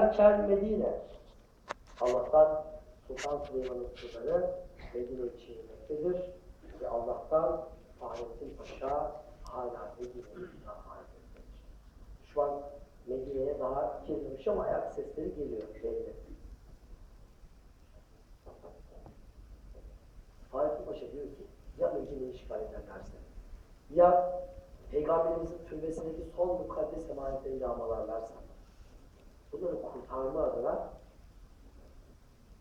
Derken Medine. Allah'tan Sultan Süleyman'ın sırları Medine'yi çiğnemektedir. Ve Allah'tan Fahrettin Paşa hala Medine'yi itham etmektedir. Şu an Medine'ye daha girmemiş ama ayak sesleri geliyor belli. Fahrettin Paşa diyor ki ya Medine'yi işgal ederlerse ya Peygamberimizin türbesindeki son mukaddes emanetleri yağmalarlarsa bunları kurtarma adına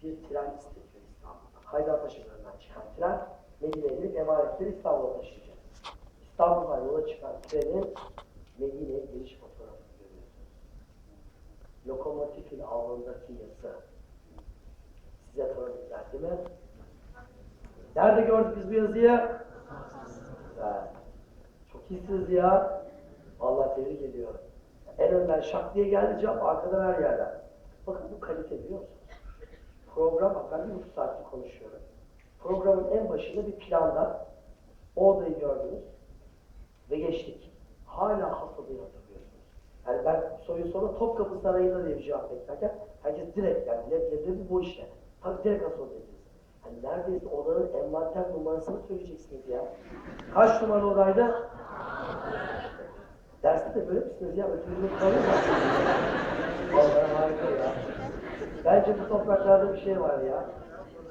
bir tren istetiyor İstanbul'da. Haydarpaşa Gölü'nden çıkan tren Medine'nin emanetleri İstanbul'a taşıyacak. İstanbul'dan yola çıkan trenin Medine'ye giriş fotoğrafını görüyorsunuz. Lokomotifin alnındaki yazı. Size tanıdıklar değil mi? Nerede gördük biz bu yazıyı? Güzel. Çok iyisiniz ya. Allah tebrik ediyorum. En önden şak diye geldi cevap arkadan her yerden. Bakın bu kalite biliyor musunuz? Program, bak ben bir buçuk saattir konuşuyorum. Programın en başında bir planda o odayı gördünüz ve geçtik. Hala has odayı hatırlıyorsunuz. Yani ben soruyu sonra Topkapı Sarayı'nda diye bir cevap beklerken herkes direkt yani leb leblebi bu işte. Tabii direkt has oda dediniz. Hani neredeyse odanın envanter numarasını söyleyeceksiniz ya. Kaç numaralı odaydı? Derste de böyle misiniz ya? Ötürülük kalır mı? Vallahi harika ya. Bence bu topraklarda bir şey var ya.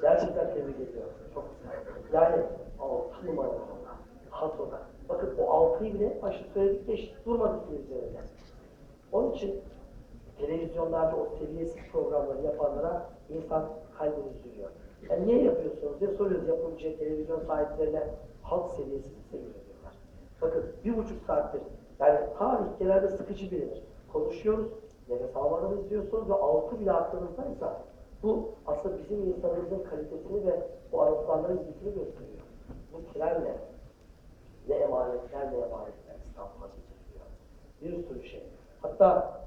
Gerçekten tebrik ediyorum. Çok güzel. Yani altı numaralı oda. Hat oda. Bakın o altıyı bile başta söyledik geçtik. Durmadık ki üzerinde. Onun için televizyonlarda o seviyesiz programları yapanlara insan kalbini üzülüyor. Yani niye yapıyorsunuz diye soruyoruz yapımcı televizyon sahiplerine halk seviyesiz seviyor diyorlar. Bakın bir buçuk saattir yani tarih genelde sıkıcı bilinir. Konuşuyoruz, nefes almadan izliyorsunuz ve altı bile aklınızdaysa bu aslında bizim insanımızın kalitesini ve bu anlatılanların gücünü gösteriyor. Bu trenle ne emanetler ne emanetler İstanbul'a getiriliyor. Bir sürü şey. Hatta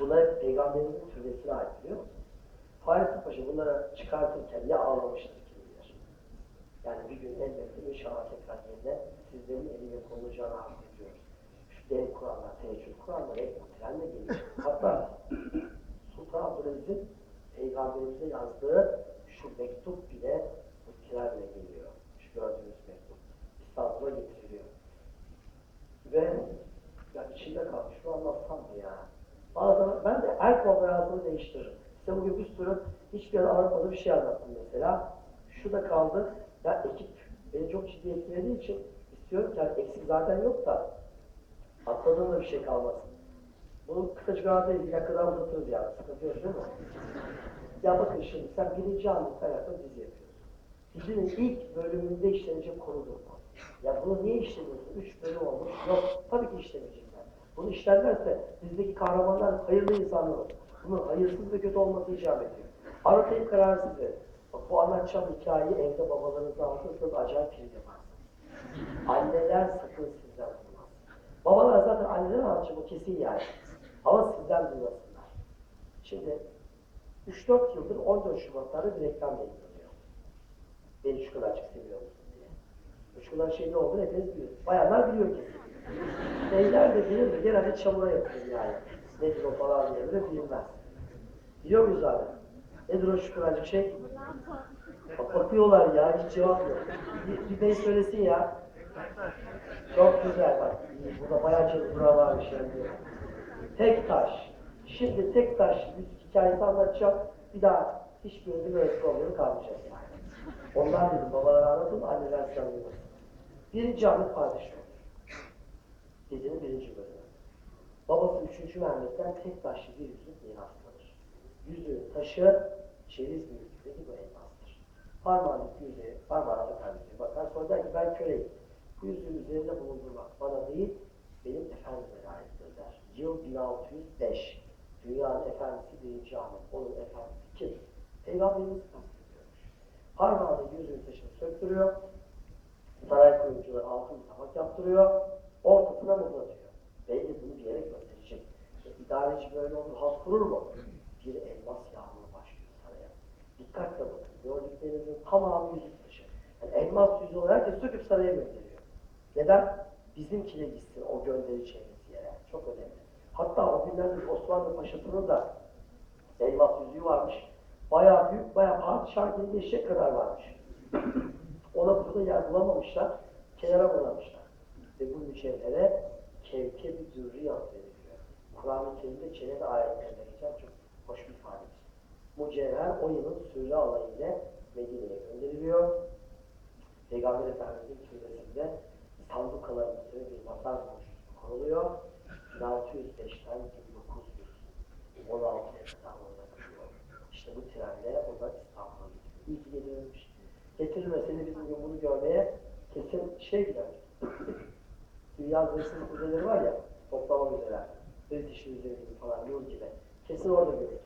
Bunlar Peygamberimizin türbesine ait biliyor musun? Fahrettin Paşa bunlara çıkartırken ne ağlamıştır kim bilir. Yani bir gün elbette inşallah tekrar yerine sizlerin eliyle konulacağını arz ediyoruz. Şu dev Kur'anlar, teheccüd Kur'anlar hep trenle geliyor. Hatta Sultan Abdülaziz'in Peygamberimize yazdığı şu mektup bile bu trenle geliyor. Şu gördüğünüz mektup. İstanbul'a getiriliyor. Ve ya içinde kalmış. Şunu anlatsam mı ya? Bazen ben de el konferansını değiştiririm. İşte bugün bir sürü hiçbir yere anlatmadığım bir şey anlattım mesela. Şu da kaldı. Ya ekip beni çok ciddi etkilediği için istiyorum ki yani eksik zaten yok da atladığım da bir şey kalmasın. Bunu kısacık arada bir dakikadan uzatırız yani. Sıkıntı yok değil mi? Ya bakın şimdi sen birinci anlık hayatta dizi yapıyorsun. Dizinin ilk bölümünde işlenecek konudur bu. Ya bunu niye işlemiyorsun? Üç bölüm olmuş. Yok tabii ki işlemeyecekler. Bunu işlerlerse bizdeki kahramanlar hayırlı insanlar olur. Bunun hayırsız ve kötü olması icap ediyor. Anlatayım karar size. Bak bu anlatacağım hikayeyi evde babalarınızla anlatırsanız acayip film yaparsınız. Anneler sakın sizden duymaz. Babalar zaten anneden anlatacak o kesin yani. Ama sizden duymasınlar. Şimdi 3-4 yıldır 14 Şubatlarda bir reklam yayınlanıyor. Beni şu kadar çok seviyor musun diye. Şu kadar şey ne olduğunu hepiniz biliyorsunuz. Bayanlar biliyor kesin. Beyler de bilir de genelde çamura yapıyor yani. Nedir o falan diye bile bilmez. Biliyor muyuz abi? Nedir o şu şey? Bak bakıyorlar ya hiç cevap yok. Bir, bir bey söylesin ya. Çok güzel bak. Burada bayağı çılgınlar var bir şey diyor. Tek taş. Şimdi tek taş bir hikayesi anlatacağım. Bir daha hiçbirinizin böyle problemi kalmayacak. Ondan dedim babalar anlatın, anneler sen duymasın. Birinci Ahmet Padişah. Dizinin birinci bölümü. Babası üçüncü Mehmet'ten tek taşlı bir yüzük miras kalır. Yüzüğün taşı ceviz büyüklüğündeki bu elmastır. Parmağındaki yüzüğü, parmağına takar yüzüğü bakar. Sonra der ki ben köleyim. Bu yüzüğün üzerinde bulundurmak bana değil, benim efendime layıktır der. Yıl 1605. Dünyanın efendisi birinci Ahmet. Onun efendisi kim? Peygamberimiz kastediyormuş. Parmağında yüzüğün taşını söktürüyor. Saray kuyumcuları altın tabak yaptırıyor. Ortasına mızlatıyor. Belli bunu bir yere gönderecek. İşte idareci böyle olur, halk kurur mu? Bir elmas yağmuru başlıyor saraya. Dikkatle bakın. Gördüklerinizin tamamı yüzük dışı. Yani elmas yüzü olarak herkes söküp saraya gönderiyor. Neden? Bizimkine gitsin o göndereceğimiz yere. Çok önemli. Hatta o günlerde Osmanlı Paşası'nın da Elmas yüzüğü varmış. Bayağı büyük, bayağı padişah gibi geçecek kadar varmış. Ona burada yer bulamamışlar. Kenara bulamışlar. Ve bu mücevhere kevke-i dürri adı veriliyor. Kur'an-ı Kerim'de cennet ayetlerine geçen çok hoş bir ifadedir. Mücevher o yılın sürü alayıyla Medine'ye gönderiliyor. Peygamber Efendimiz'in türbesinde sandukaların üzerine bir masal konuluyor. 1605'ten 1916'ya kadar orada duruyor. İşte bu trenle o da İstanbul'a gidiyor. İyi getirilmiş. Getirilmeseydi biz bugün bunu görmeye kesin şey giderdik. Dünya resim müzeleri var ya, toplama müzeler. British Müzesi gibi falan, Louvre gibi. Kesin orada görürdük.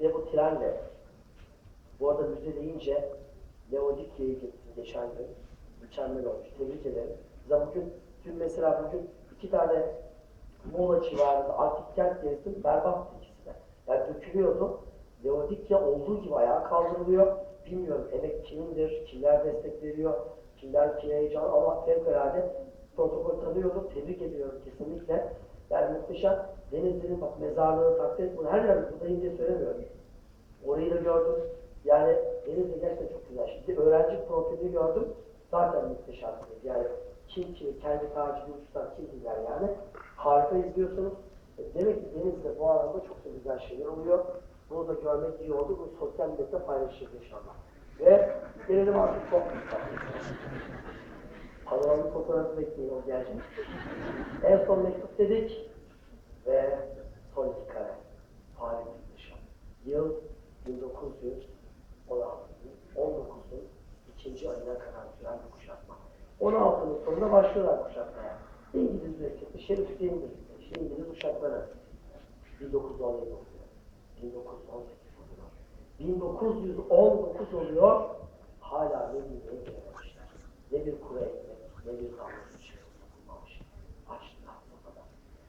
Ve bu trenle, bu arada müze deyince Leodikya'yı gün. Mükemmel olmuş. Tebrik ederim. Bize bugün, dün mesela bugün iki tane Muğla civarında antik kent gezdim. Berbat ikisi. Yani dökülüyordu. Leodikya olduğu gibi ayağa kaldırılıyor. Bilmiyorum emek kimindir, kimler destek veriyor, kimler kime heyecan ama fevkalade protokol tanıyordu. Tebrik ediyorum kesinlikle. Yani muhteşem. Denizli'nin bak mezarlığını takdir etmiyorum. Her yerde buradayım diye söylemiyorum. Orayı da gördüm. Yani Denizli gerçekten çok güzel. Şimdi öğrenci profilini gördüm. Zaten muhteşem. Yani kim ki kendi tacını uçtan kim dinler yani. Harika izliyorsunuz. E, Demek ki Denizli'de bu alanda çok da güzel şeyler oluyor. Bunu da görmek iyi oldu. Bu sosyal medyada paylaşacağız inşallah. Ve gelelim artık çok kısa. Panoramik fotoğrafı bekleyin o gelecek. En son mektup dedik ve son iki kare. Fahrettin Paşa. Yıl 1916. 19'un ikinci ayına kadar süren bir kuşatma. 16'nın sonunda başlıyorlar kuşatmaya. İngiliz mürekkepli Şerif Hüseyin. İşte İngiliz uçakları 1917 oluyor. 1918 oluyor. 1919 oluyor. Hala Medine'ye girememişler. Ne bir kuru ekmek, ne bir damla su çıkılmamış.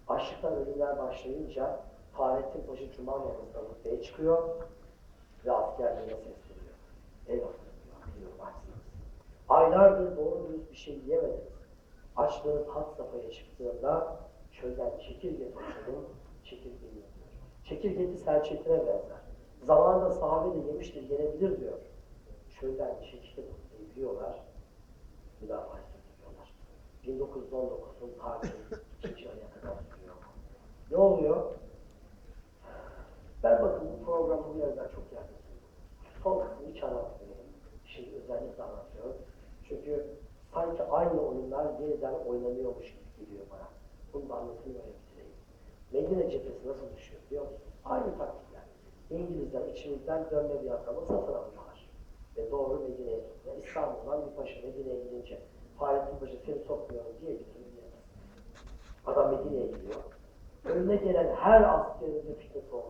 Açlıktan ölümler başlayınca Fahrettin Paşa Cuma namazına rütbeye çıkıyor ve askerliğine sesleniyor. Eyvallah diyor, biliyorum. Aylardır doğru dürüst bir şey yiyemediniz. Açlığınız had safhaya çıktığında çölden çekirge taşıdım, çekirge yiyor. Çekirgeti serçetine benzer. Zamanında sahabe de yemiştir, yenebilir diyor. Çölden çekirge tutup yiyorlar, müdafaa ediyorlar. 1919'un tarihi ikinci ayına kadar sürüyor. Ne oluyor? Ben bakın bu programı bu yerden çok yerde Çünkü sanki aynı oyunlar yeniden oynanıyormuş gibi geliyor bana. Bunu da anlatayım öyle bitireyim. Medine cephesi nasıl düşüyor biliyor musunuz? Aynı taktikler. İngilizler içimizden dönme bir adamı satın alıyorlar. Ve doğru Medine'ye sokuyor. İstanbul'dan bir paşa Medine'ye gidince Fahrettin Paşa seni sokmuyorum diye bir türlü. Adam Medine'ye gidiyor. Önüne gelen her askerimize fitne ekiyor.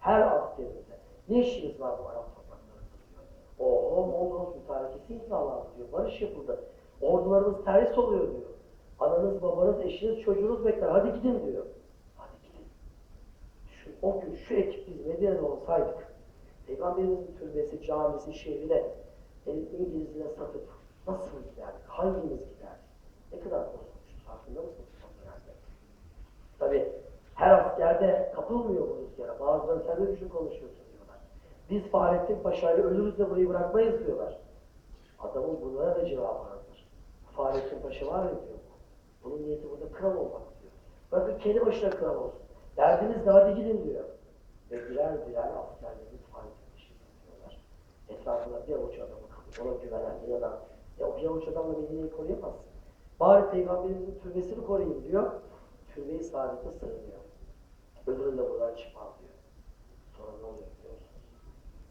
Her askerimize. Ne işiniz var bu Arap Mondros mütarekesi imzalandı diyor. Barış yapıldı. Ordularımız terhis oluyor diyor. Ananız, babanız, eşiniz, çocuğunuz bekler. Hadi gidin diyor. Hadi gidin. Şu, o gün şu ekip biz Medine'de olsaydık, Peygamberimizin türbesi, camisi, şehrine, elin İngilizlere satıp nasıl giderdik? Hangimiz giderdik? Ne kadar bozulmuşuz farkında mısınız? Tabii her askerde kapılmıyor bu rüzgara. Bazıları sen ne biçim konuşuyorsun diyorlar. Biz Fahrettin Paşa'yı ölürüz de burayı bırakmayız diyorlar. Adamın bunlara da cevabı hazır. Fahrettin Paşa var ya diyor. Bunun niyeti burada kral olmak diyor. Bakın kendi başına kral olsun. Derdiniz de hadi gidin diyor. Ve birer birer askerlerimiz Fahrettin Paşa'yı tutuyorlar. Etrafında bir avuç adamı kalıyor. Ona güvenen, inanan. Ya o bir avuç adamla Medine'yi koruyamazsın. Bari Peygamberimizin türbesini koruyayım diyor. Türbeyi saadete sığınıyor. Öbürü de buradan çıkmaz diyor. Sonra ne oluyor biliyor musunuz?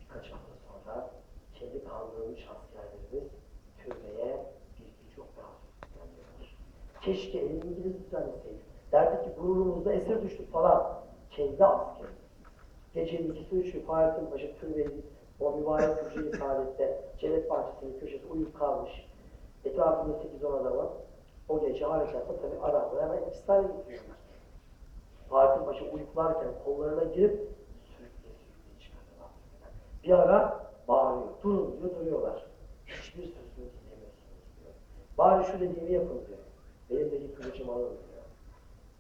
Birkaç hafta sonra kendi kandırılmış askerlerimiz türbeye bir birçok rahatsızlık gönderiyorlar. Keşke elini İngiliz düzenleseydik. Derdi ki gururumuzda esir düştük falan. Kendi askeri. Gecenin ikisi üçü Fahrettin Paşa türbeyi o mübarek hücre-i saadette cennet bahçesinin köşesi uyuyup kalmış. Etrafında 8-10 adamı o gece harekatta tabii adamları hemen İsrail'e getiriyorlar. Fatih Paşa uyuklarken kollarına girip sürükleye sürükleye çıkarıyorlar. Bir ara bağırıyor. Durun diyor duruyorlar. Hiçbir sözünü dinlemiyorsunuz diyor. Bari şu dediğimi yapın diyor. De kılıcımı alın diyor.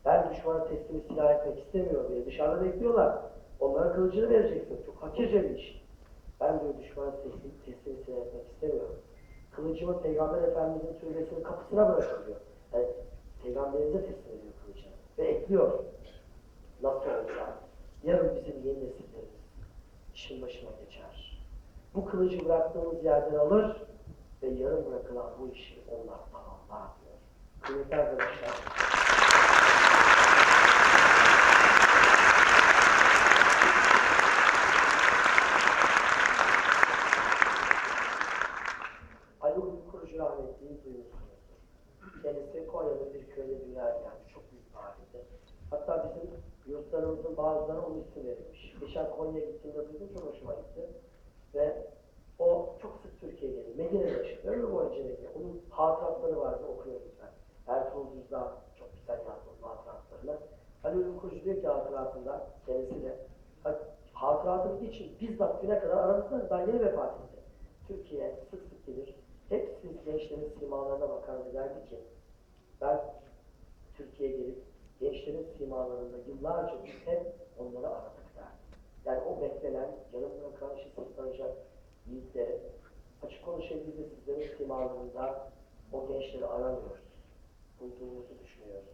Ben düşmana teslim silah etmek istemiyorum diye dışarıda bekliyorlar. Onlara kılıcını vereceksin. Çok hakirce bir iş. Ben diyor düşmana teslim, teslim silah etmek istemiyorum. Kılıcımı Peygamber Efendimizin türbesinin kapısına bırakın diyor. Yani Peygamberimize teslim ediyor kılıcını. Ve ekliyor. Nasıl olacak? Yarın bizim yeni nesillerimiz işin başına geçer. Bu kılıcı bıraktığımız yerden alır ve yarım bırakılan bu işi onlar tamamlar diyor. Kıymetli arkadaşlar, Ali Ulvi Kurucu rahmetliyi duymuşsunuzdur. Kendisi Konya'da bir köyde dünyaya gelmiş. Çok büyük bir ailede. Hatta bizim yurtlarımızın bazılarına onun ismi verilmiş. Geçen Konya'ya gittiğimde duydum çok hoşuma gitti. Ve o çok sık Türkiye'ye geliyor. Medine'de yaşıyor. Boyunca Medine. Onun hatıratları vardı okuyordum ben. Ertuğrul Düzdağ çok güzel onun hatıratlarını. Ali Ulvi Kurucu diyor ki hatıratında kendisi de hatıratı için bizzat güne kadar aramızda daha yeni vefat etti. Türkiye sık sık gelir. Hep siz gençlerin simalarına bakar ve derdi ki ben Türkiye'ye gelip gençlerin simalarında yıllarca hep onları aradık der. Yani o beklenen, bırakan, işi sırtlanacak yiğitleri açık de sizlerin simalarında o gençleri aramıyoruz. Bulduğumuzu düşünüyoruz.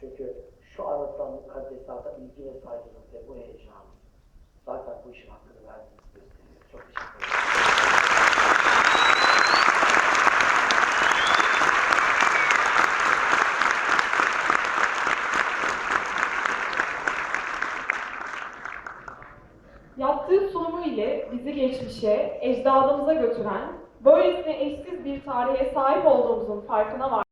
Çünkü şu anlatılan mukaddesata ilgi ve saygınlık ve bu heyecan zaten bu işin hakkını verdiğinizi gösteriyor. Çok teşekkür ederim. Yaptığı sunumu ile bizi geçmişe, ecdadımıza götüren, böylesine eşsiz bir tarihe sahip olduğumuzun farkına var.